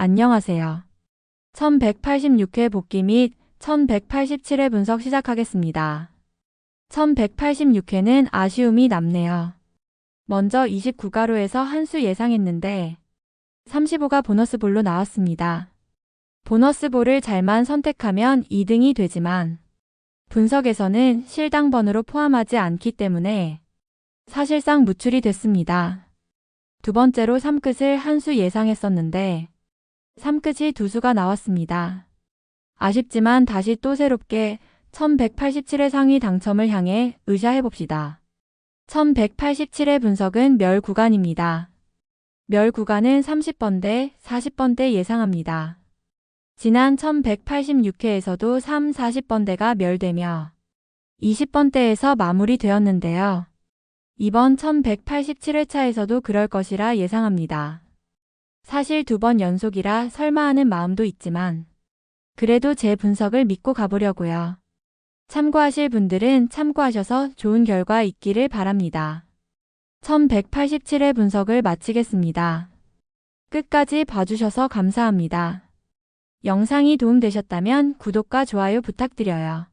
안녕하세요. 1186회 복귀 및 1187회 분석 시작하겠습니다. 1186회는 아쉬움이 남네요. 먼저 29가로에서 한 수 예상했는데 35가 보너스 볼로 나왔습니다. 보너스 볼을 잘만 선택하면 2등이 되지만 분석에서는 실당 번호로 포함하지 않기 때문에 사실상 무출이 됐습니다. 두 번째로 3끝을 한 수 예상했었는데 3끝이 두 수가 나왔습니다. 아쉽지만 다시 또 새롭게 1187의 상위 당첨을 향해 의샤해봅시다. 1187의 분석은 멸 구간입니다. 멸 구간은 30번대, 40번대 예상합니다. 지난 1186회에서도 3, 40번대가 멸되며 20번대에서 마무리되었는데요. 이번 1187회차에서도 그럴 것이라 예상합니다. 사실 두 번 연속이라 설마 하는 마음도 있지만 그래도 제 분석을 믿고 가보려고요. 참고하실 분들은 참고하셔서 좋은 결과 있기를 바랍니다. 1187회 분석을 마치겠습니다. 끝까지 봐주셔서 감사합니다. 영상이 도움되셨다면 구독과 좋아요 부탁드려요.